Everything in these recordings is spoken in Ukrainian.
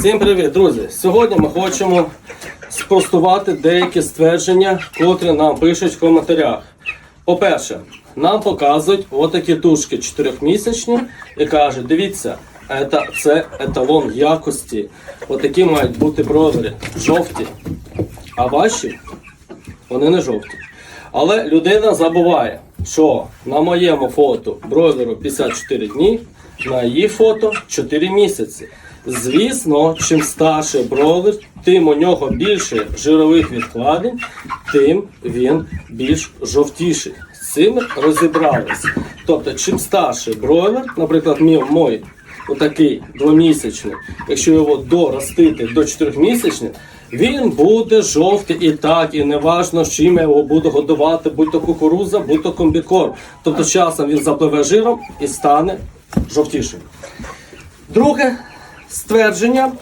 Всім привіт, друзі! Сьогодні ми хочемо спростувати деякі ствердження, котрі нам пишуть в коментарях. По-перше, нам показують отакі тушки 4-місячні і кажуть, дивіться, це, еталон якості. Отакі мають бути бровери жовті, а ваші вони не жовті. Але людина забуває, що на моєму фото бройлеру 54 дні, на її фото 4 місяці. Звісно, чим старший бройлер, тим у нього більше жирових відкладень, тим він більш жовтіший. З цим розібрались. Тобто, чим старший бройлер, наприклад, мій мой отакий двомісячний, якщо його доростити до 4-місячних, він буде жовтий і так, і не важно, чим я його буду годувати, будь то кукуруза, будь то комбікорм. Тобто часом він запливе жиром і стане жовтішим. Друге ствердження.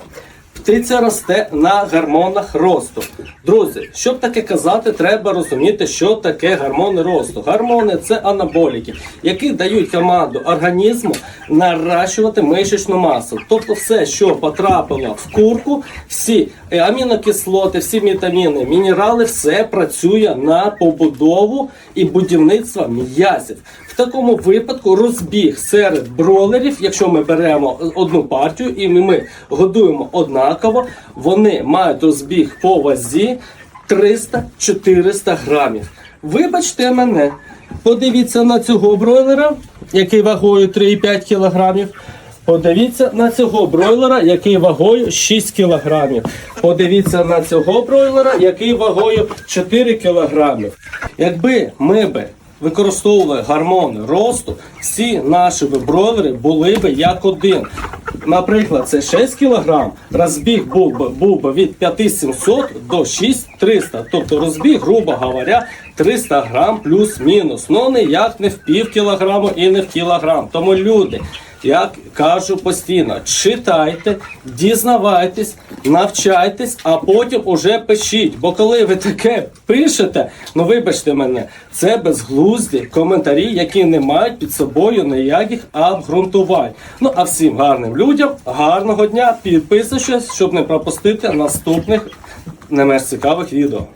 Птиця росте на гормонах росту. Друзі, щоб таке казати, треба розуміти, що таке гормони росту. Гормони це анаболіки, які дають команду організму наращувати мишечну масу. Тобто, все, що потрапило в курку, всі амінокислоти, всі вітаміни, мінерали, все працює на побудову і будівництво м'язів. В такому випадку розбіг серед бролерів, якщо ми беремо одну партію і ми годуємо однаково, вони мають розбіг по вазі 300-400 грамів. Вибачте мене, подивіться на цього бройлера, який вагою 3,5 кілограмів. Подивіться на цього бройлера, який вагою 6 кілограмів. Подивіться на цього бройлера, який вагою 4 кілограмів. Якби ми би використовували гормони росту, всі наші бройлери були б як один. Наприклад, це 6 кг, розбіг був би, був би від 5700 до 6300. Тобто розбіг, грубо говоря, 300 грам плюс-мінус. Ну ніяк не в пів кілограму і не в кілограм. Тому люди, я кажу постійно, читайте, дізнавайтесь, навчайтесь, а потім уже пишіть. Бо коли ви таке пишете, ну вибачте мене, це безглузді коментарі, які не мають під собою ніяких обґрунтувань. Ну а всім гарним людям, гарного дня, підписуйтесь, щоб не пропустити наступних не менш цікавих відео.